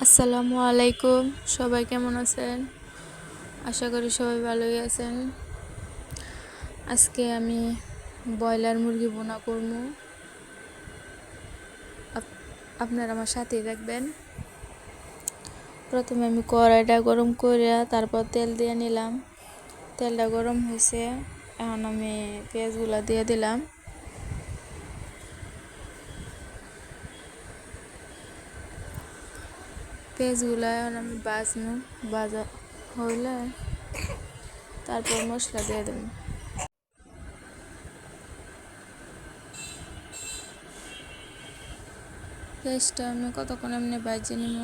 আসসালামু আলাইকুম। সবাই কেমন আছেন? আশা করি সবাই ভালোই আছেন। আজকে আমি ব্রয়লার মুরগি বোনা করব। আপ- আপনারা আমার সাথেই থাকবেন। প্রথমে আমি কড়াইটা গরম করে তারপর তেল দিয়ে নিলাম। তেলটা গরম হয়েছে। এখন আমি পেঁয়াজগুলো দিয়ে দিলাম। পেঁয়াজগুলো আমি বাজবো বাজা হইলে তারপর মশলা দিয়ে দেবো। পেঁয়াজটা আমি কতক্ষণ এমনি বাজিয়ে নিব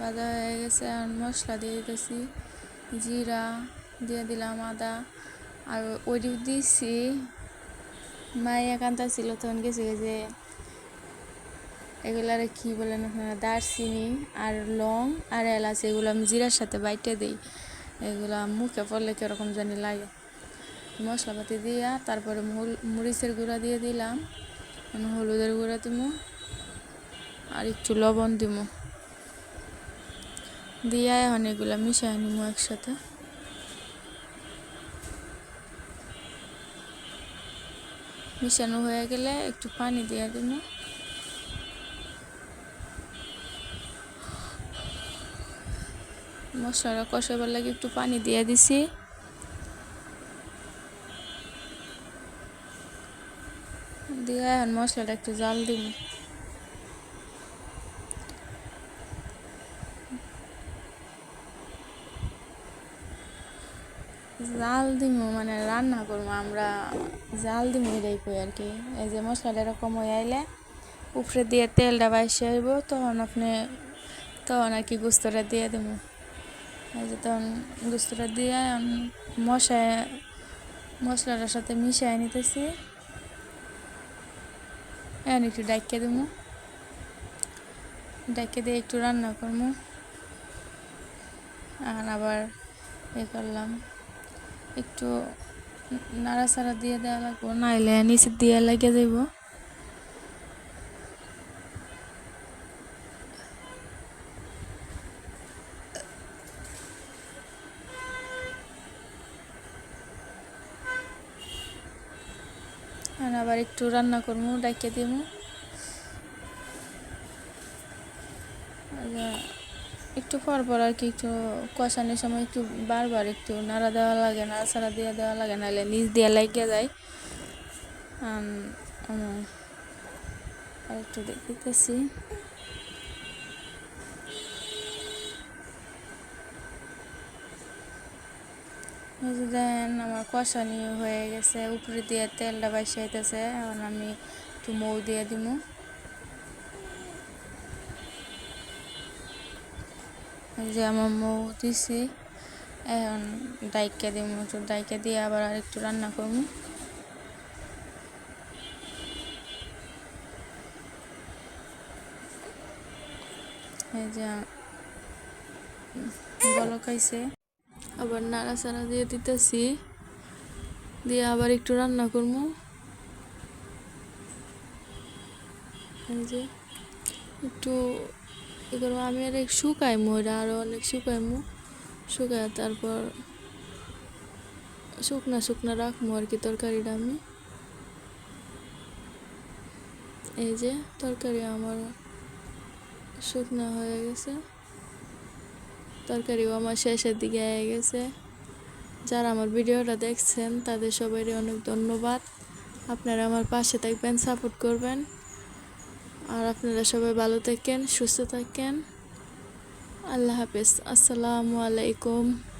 বাজা হয়ে গেছে এখন মশলা দিয়ে দিতেছি। জিরা দিয়ে দিলাম আদা, আর ওইটি দিছি। মাইয়া কান্তা ছিল, তখন গেছে যে এগুলার কি বলেন আপনারা দারচিনি আর লং আর এলাচ, এগুলো আমি জিরার সাথে বাইটে দিই। এগুলো মুখে পড়লে কীরকম জানি লাগে। মশলাপাতি দিয়া, তারপরে মরিচের গুঁড়া দিয়ে দিলাম হলুদের গুঁড়া দিব আর একটু লবণ দিব দিয়া এখন এগুলো মিশাই নিব একসাথে। মিশানো হয়ে গেলে একটু পানি দিয়ে দিব মশলাটা কষাবার লাগে একটু পানি দিয়ে দিছি। দিয়ে এখন মশলাটা একটু জাল দিব। জাল দিমু মানে রান্না করব আমরা জাল দিব এটাই কই আর কি। এই যে মশলাটা এরকম হয়ে আইলে, উপরে দিয়ে তেলটা বাইসে আইব তখন আপনি, তখন আর কি গুস্তটা দিয়ে দেবো এই যে তখন গুস্তটা দিয়ে মশায়, মশলাটার সাথে মিশাই নিতেছি। এখন একটু ডাইকে দেবো ডাইকে দিয়ে একটু রান্না করব এখন আবার এ করলাম। একটু নাড়াচাড়া দিয়ে দেওয়া লাগবো, নাইলে নিচে দিয়ে লাগিয়ে যাইব এখন আবার একটু রান্না করব ডাকিয়ে দিব একটু পর পর আর কি একটু কষানোর সময় একটু বারবার একটু নাড়া দেওয়া লাগে না নাড়াচাড়া দিয়ে দেওয়া লাগে নাহলে নিজ দিয়ে লাগিয়ে যায়। আর একটু দেখতেছি দেন আমার কষানি হয়ে গেছে, উপরে দিয়ে তেলটা বাইসে এখন আমি একটু মৌ দিয়ে দিব যে আমার মৌ দিছি, এখন ডাইকা দিব একটু ডাইকা দিয়ে আবার আর একটু রান্না করব এই যে বলকাইছে আবার নাড়া নাড়াচাড়া দিয়ে দিতেছি। দিয়ে আবার একটু রান্না করব। এই যে একটু ই করব, আমি আর এক শুকাইমু এটা আরও অনেক শুকাইমু। শুকায় তারপর শুকনা শুকনা রাখব আর কি তরকারিটা আমি। এই যে তরকারি আমার শুকনা হয়ে গেছে। তরকারিও আমার শেষের দিকে হয়ে গেছে। যারা আমার ভিডিওটা দেখছেন, তাদের সবাই অনেক ধন্যবাদ। আপনারা আমার পাশে থাকবেন, সাপোর্ট করবেন। আর আপনারা সবাই ভালো থাকেন, সুস্থ থাকেন। আল্লাহ হাফেজ। আসসালামু আলাইকুম।